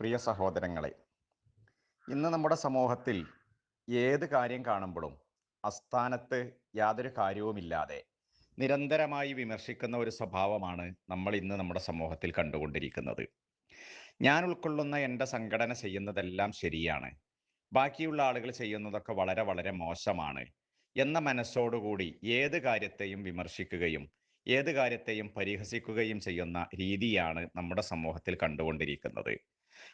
പ്രിയ സഹോദരങ്ങളെ ഇന്ന് നമ്മുടെ സമൂഹത്തിൽ ഏത് കാര്യം കാണുമ്പോഴും അസ്ഥാനത്ത് യാതൊരു കാര്യവുമില്ലാതെ നിരന്തരമായി വിമർശിക്കുന്ന ഒരു സ്വഭാവമാണ് നമ്മൾ ഇന്ന് നമ്മുടെ സമൂഹത്തിൽ കണ്ടുകൊണ്ടിരിക്കുന്നത്. ഞാൻ ഉൾക്കൊള്ളുന്ന എന്റെ സംഘടന ചെയ്യുന്നതെല്ലാം ശരിയാണ്. ബാക്കിയുള്ള ആളുകൾ ചെയ്യുന്നതൊക്കെ വളരെ വളരെ മോശമാണ് എന്ന മനസ്സോടുകൂടി ഏത് കാര്യത്തെയും വിമർശിക്കുകയും ഏത് കാര്യത്തെയും പരിഹസിക്കുകയും ചെയ്യുന്ന രീതിയാണ് നമ്മുടെ സമൂഹത്തിൽ കണ്ടുകൊണ്ടിരിക്കുന്നത്.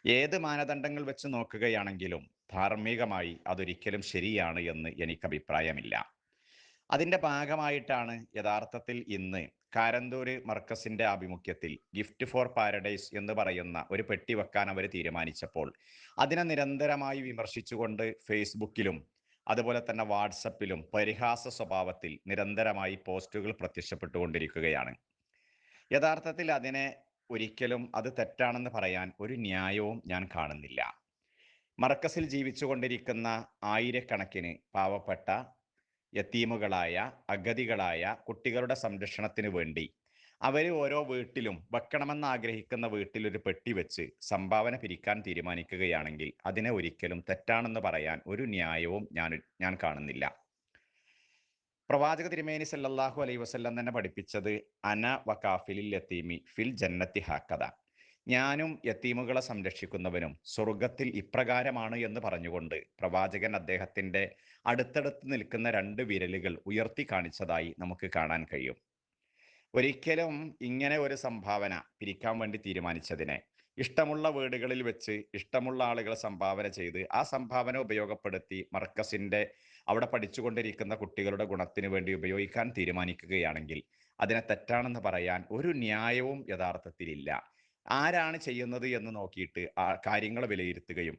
ഏത് മാനദണ്ഡങ്ങൾ വെച്ച് നോക്കുകയാണെങ്കിലും ധാർമ്മികമായി അതൊരിക്കലും ശരിയാണ് എന്ന് എനിക്ക് അഭിപ്രായമില്ല. അതിന്റെ ഭാഗമായിട്ടാണ് യഥാർത്ഥത്തിൽ ഇന്ന് കാരന്തൂര് മർക്കസിന്റെ ആഭിമുഖ്യത്തിൽ ഗിഫ്റ്റ് ഫോർ പാരഡൈസ് എന്ന് പറയുന്ന ഒരു പെട്ടി വെക്കാൻ അവർ തീരുമാനിച്ചപ്പോൾ അതിനെ നിരന്തരമായി വിമർശിച്ചുകൊണ്ട് ഫേസ്ബുക്കിലും അതുപോലെ തന്നെ വാട്സപ്പിലും പരിഹാസ സ്വഭാവത്തിൽ നിരന്തരമായി പോസ്റ്റുകൾ പ്രത്യക്ഷപ്പെട്ടുകൊണ്ടിരിക്കുകയാണ്. യഥാർത്ഥത്തിൽ അതിനെ ഒരിക്കലും അത് തെറ്റാണെന്ന് പറയാൻ ഒരു ന്യായവും ഞാൻ കാണുന്നില്ല. മർക്കസിൽ ജീവിച്ചുകൊണ്ടിരിക്കുന്ന ആയിരക്കണക്കിന് പാവപ്പെട്ട യത്തീമുകളായ അഗതികളായ കുട്ടികളുടെ സംരക്ഷണത്തിന് വേണ്ടി അവർ ഓരോ വീട്ടിലും വെക്കണമെന്ന് ആഗ്രഹിക്കുന്ന വീട്ടിൽ ഒരു പെട്ടി വെച്ച് സംഭാവന പിരിക്കാൻ തീരുമാനിക്കുകയാണെങ്കിൽ അതിനെ ഒരിക്കലും തെറ്റാണെന്ന് പറയാൻ ഒരു ന്യായവും ഞാൻ ഞാൻ കാണുന്നില്ല. പ്രവാചക തിരുമേനി സല്ലാഹു അലൈ വസല്ലം തന്നെ പഠിപ്പിച്ചത് അന വകാഫിലിൽ യത്തീമി ഫിൽ ജന്നത്തി ഹാക്കത ഞാനും യത്തീമുകളെ സംരക്ഷിക്കുന്നവനും സ്വർഗത്തിൽ ഇപ്രകാരമാണ് എന്ന് പറഞ്ഞുകൊണ്ട് പ്രവാചകൻ അദ്ദേഹത്തിന്റെ അടുത്തടുത്ത് നിൽക്കുന്ന രണ്ട് വിരലുകൾ ഉയർത്തി കാണിച്ചതായി നമുക്ക് കാണാൻ കഴിയും. ഒരിക്കലും ഇങ്ങനെ ഒരു സംഭാവന പിരിക്കാൻ വേണ്ടി തീരുമാനിച്ചതിനെ. ഇഷ്ടമുള്ള വീടുകളിൽ വെച്ച് ഇഷ്ടമുള്ള ആളുകളെ സംഭാവന ചെയ്ത് ആ സംഭാവന ഉപയോഗപ്പെടുത്തി മർക്കസിന്റെ അവിടെ പഠിച്ചുകൊണ്ടിരിക്കുന്ന കുട്ടികളുടെ ഗുണത്തിന് വേണ്ടി ഉപയോഗിക്കാൻ തീരുമാനിക്കുകയാണെങ്കിൽ അതിനെ തെറ്റാണെന്ന് പറയാൻ ഒരു ന്യായവും യഥാർത്ഥത്തിലില്ല. ആരാണ് ചെയ്യുന്നത് എന്ന് നോക്കിയിട്ട് കാര്യങ്ങൾ വിലയിരുത്തുകയും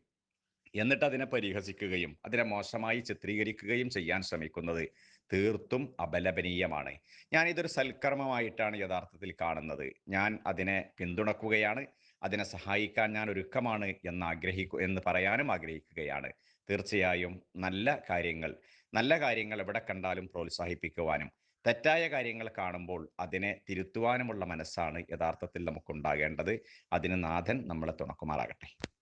എന്നിട്ട് അതിനെ പരിഹസിക്കുകയും അതിനെ മോശമായി ചിത്രീകരിക്കുകയും ചെയ്യാൻ ശ്രമിക്കുന്നത് തീർത്തും അപലപനീയമാണ്. ഞാൻ ഇതൊരു സൽക്കർമ്മമായിട്ടാണ് യഥാർത്ഥത്തിൽ കാണുന്നത്. ഞാൻ അതിനെ പിന്തുണക്കുകയാണ്. അതിനെ സഹായിക്കാൻ ഞാൻ ഒരുക്കമാണ് എന്ന് ആഗ്രഹിക്കു എന്ന് പറയാനും ആഗ്രഹിക്കുകയാണ്. തീർച്ചയായും നല്ല കാര്യങ്ങൾ നല്ല കാര്യങ്ങൾ എവിടെ കണ്ടാലും പ്രോത്സാഹിപ്പിക്കുവാനും തെറ്റായ കാര്യങ്ങൾ കാണുമ്പോൾ അതിനെ തിരുത്തുവാനുമുള്ള മനസ്സാണ് യഥാർത്ഥത്തിൽ നമുക്കുണ്ടാകേണ്ടത്. അതിന് നാഥൻ നമ്മളെ തുണക്കുമാറാകട്ടെ.